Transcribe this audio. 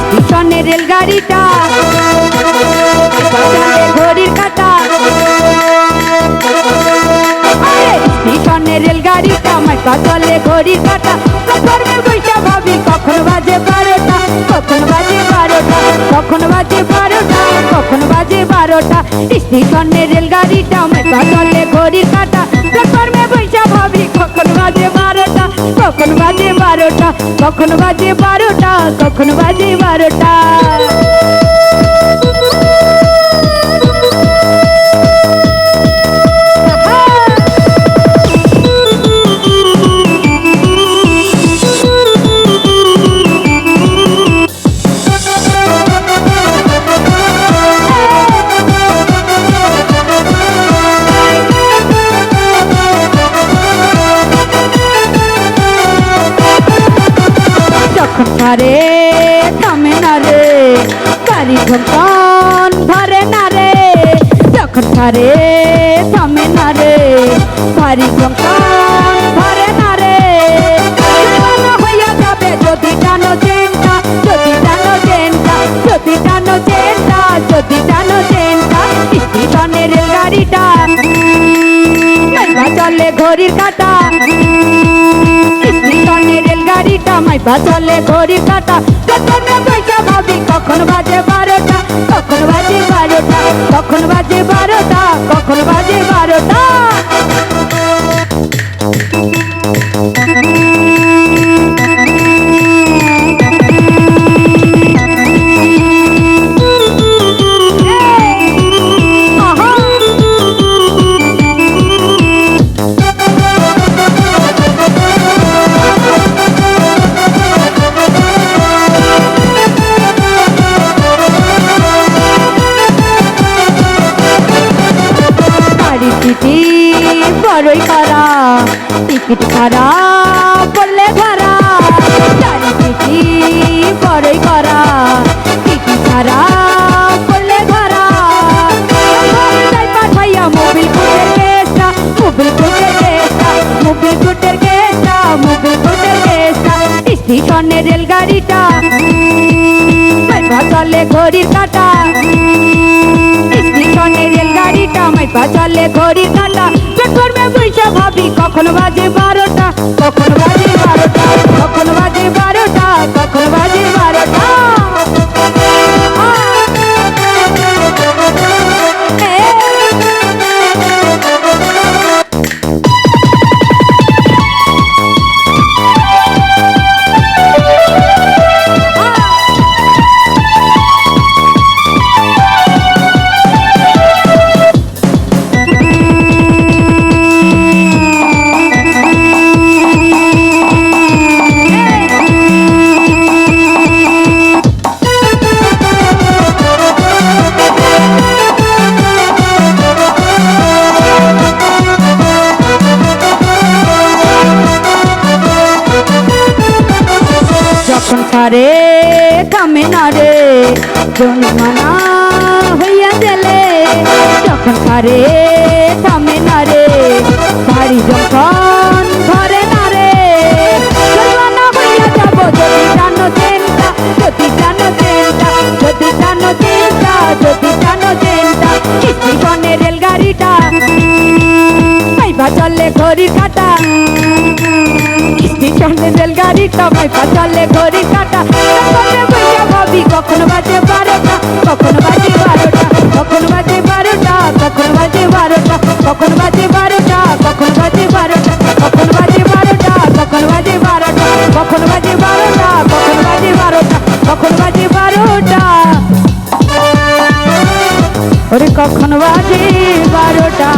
স্টেশনে রেলগাড়িটা চলে ঘড়ির কাটা। আরে স্টেশনে রেলগাড়িটা মাইকা চলে ঘড়ির কাটা। প্ল্যাটফর্মে বৈশা ভাবি, কখন বাজে বারোটা। কখন বাজে বারোটা, কখন বাজে বারোটা। কখন বাজে বারোটা। স্টেশনে রেলগাড়িটা মাইকা চলে ঘড়ির কাটা। প্ল্যাটফর্মে বৈশা ভাবি, কখন বাজে বারোটা। কখন বাজে বারোটা, কখন বাজে বারোটা, কখন বাজে বারোটা। পারে থামে না রে গাড়ি ঘন্টন ধরে না রে। যখন পারে থামে না রে গাড়ি ঘন্টন ধরে না রে। হইয়া যাবে যদি টানো চেনটা যদি টানো চেনটা যদি টানো চেনটা যদি টানো চেনটা স্টেশনের মেলবা চলে ঘড়ির কাটা স্টেশনে রেলগাড়িটা মাইবা চলে ঘড়ি কাটা। কখন বাজে বারোটা? কখন টিটি বড়ই করা টিকিট খারা বললে ধরা গাড়ি টিটি বড়ই করা টিকিট খারা বললে ধরা তাই পাঠাইয়া মোবিল কুটের কেসটা, মোবিল স্টেশনের রেলগাড়িটা চলে ঘড়ির কাটা। স্টেশনে মাইপা চলে ঘড়ি কাটা জন্মানা হইয়া গেলে যখন পারে থামে না রে? বাড়ি যখন ধরে না রে? জন্মানা হইয়া যাব যদি টানো চেনটা যদি টানো চেনটা যদি টানো চেনটা যদি টানো চেনটা স্টেশনে রেলগাড়িটা? পাইবা চলে ঘড়ির কাটা। স্টেশনে রেলগাড়িটা? মাইপা চলে ঘড়ির কাটা। ভোর কখন বাজে বারোটা?